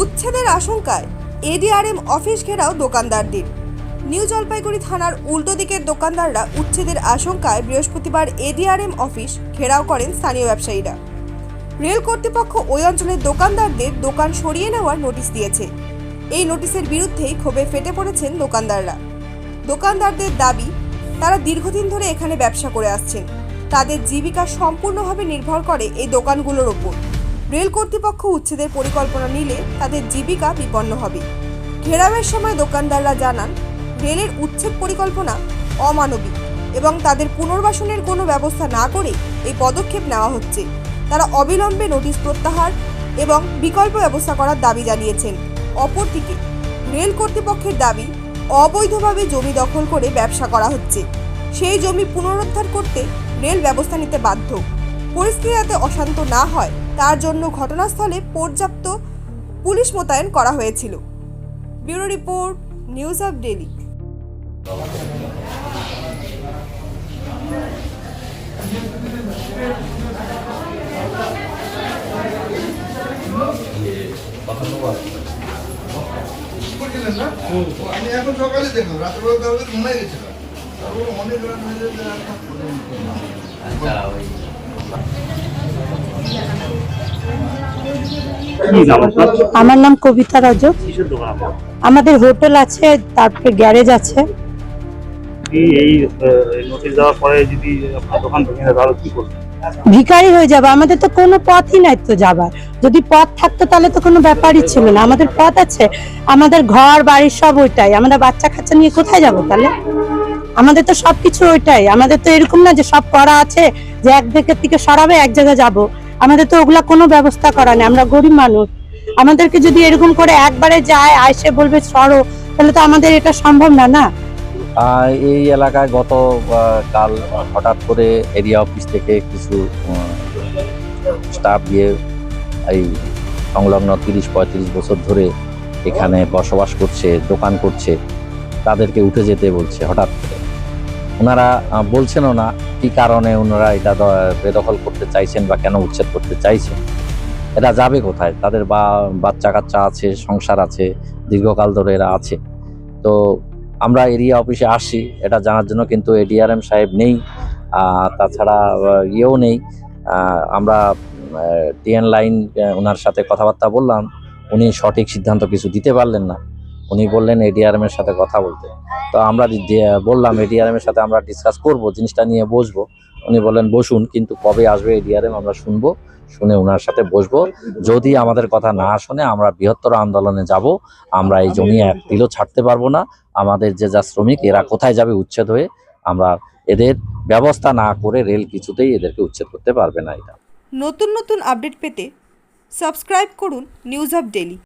উচ্ছেদের আশঙ্কায় ADRM office ঘেরাও দোকানদারদের। নিউ জলপাইগুড়ি থানার উল্টো দিকের দোকানদাররা উচ্ছেদের আশঙ্কায় বৃহস্পতিবার এডিআরএম অফিস ঘেরাও করেন স্থানীয় ব্যবসায়ীরা। রেল কর্তৃপক্ষ ওই অঞ্চলের দোকানদারদের দোকান সরিয়ে নেওয়ার নোটিশ দিয়েছে। এই নোটিশের বিরুদ্ধেই ক্ষোভে ফেটে পড়েছেন দোকানদাররা। দোকানদারদের দাবি, তারা দীর্ঘদিন ধরে এখানে ব্যবসা করে আসছেন। তাদের জীবিকা সম্পূর্ণভাবে নির্ভর করে এই দোকানগুলোর ওপর। রেল কর্তৃপক্ষ উচ্ছেদের পরিকল্পনা নিলে তাদের জীবিকা বিপন্ন হবে। ঘেরাওয়ের সময় দোকানদাররা জানান, রেলের উচ্ছেদ পরিকল্পনা অমানবিক এবং তাদের পুনর্বাসনের কোনো ব্যবস্থা না করে এই পদক্ষেপ নেওয়া হচ্ছে। তারা অবিলম্বে নোটিশ প্রত্যাহার এবং বিকল্প ব্যবস্থা করার দাবি জানিয়েছেন। অপরদিকে, রেল কর্তৃপক্ষের দাবি অবৈধভাবে জমি দখল করে ব্যবসা করা হচ্ছে। সেই জমি পুনরুদ্ধার করতে রেল ব্যবস্থা নিতে বাধ্য। পরিস্থিতি যাতে অশান্ত না হয়, তার জন্য ঘটনাস্থলে পর্যাপ্ত পুলিশ মোতায়েন করা হয়েছিল। Bureau report, news of daily যায় যে আর কি নাম আপনার আমার নাম কবিতা রজক আমাদের হোটেল আছে তারপরে গ্যারেজ আছে। কি এই নোটিশ দেওয়ার পরে যদি আপনার দোকান ভেঙে যায় তাহলে কি করবেন? ভিখারি হয়ে যাবে। আমাদের তো কোনো পথই নাই তো যাবার। যদি পথ থাকতো তাহলে তো কোনো ব্যাপারই ছিল না। আমাদের পথ আছে। আমাদের ঘর বাড়ি সব ওইটাই। আমাদের বাচ্চা কাচ্চা নিয়ে কোথায় যাব তাহলে? আমাদের তো সবকিছু ওইটাই। আমাদের তো এরকম না যে সব করা আছে যে এক দিকের থেকে সরাবে এক জায়গায় যাব। আমাদের তো ওগুলা কোনো ব্যবস্থা করা নেই, আমরা গরিব মানুষ। আমাদেরকে যদি এরকম করে একবারে যায় আইসে বলবে, সরো তাহলে তো আমাদের এটা সম্ভব না না? এই এলাকায় গত কাল হঠাৎ করে এরিয়া অফিস থেকে কিছু স্টাফ দিয়ে এই সংলগ্ন তিরিশ, পঁয়ত্রিশ বছর ধরে এখানে বসবাস করছে, দোকান করছে, তাদেরকে উঠে যেতে বলছে হঠাৎ করে। ওনারা বলছেনও না কি কারণে ওনারা এটা বেদখল করতে চাইছেন বা কেন উচ্ছেদ করতে চাইছেন। এটা যাবে কোথায়? তাদের বা বাচ্চা কাচ্চা আছে, সংসার আছে, দীর্ঘকাল ধরে এরা আছে। তো আমরা এরিয়া অফিসে আসি, এটা জানার জন্য কিন্তু এডিআরএম সাহেব নেই তাছাড়া ইয়েও নেই। আমরা টিএন লাইন ওনার সাথে কথাবার্তা বললাম, উনি সঠিক সিদ্ধান্ত কিছু দিতে পারলেন না। উনি বললেন এডিআরএম এর সাথে কথা বলতে। তো আমরা বললাম এডিআরএম এর সাথে আমরা ডিসকাস করব, জিনিসটা নিয়ে বসবো। উনি বললেন, বসুন, কিন্তু কবে আসবে এডিআরএম আমরা শুনব, শুনে ওনার সাথে বসবো। যদি আমাদের কথা না শুনে আমরা বৃহত্তর আন্দোলনে যাব, আমরা এই জমি এক দিলও ছাড়তে পারব না। আমাদের যে যা শ্রমিক, এরা কোথায় যাবে উচ্ছেদ হয়ে, আমরা এদের ব্যবস্থা না করে রেল কিছুতেই এদেরকে উচ্ছেদ করতে পারবে না এটা। নতুন নতুন আপডেট পেতে সাবস্ক্রাইব করুন নিউজ অফ ডেলি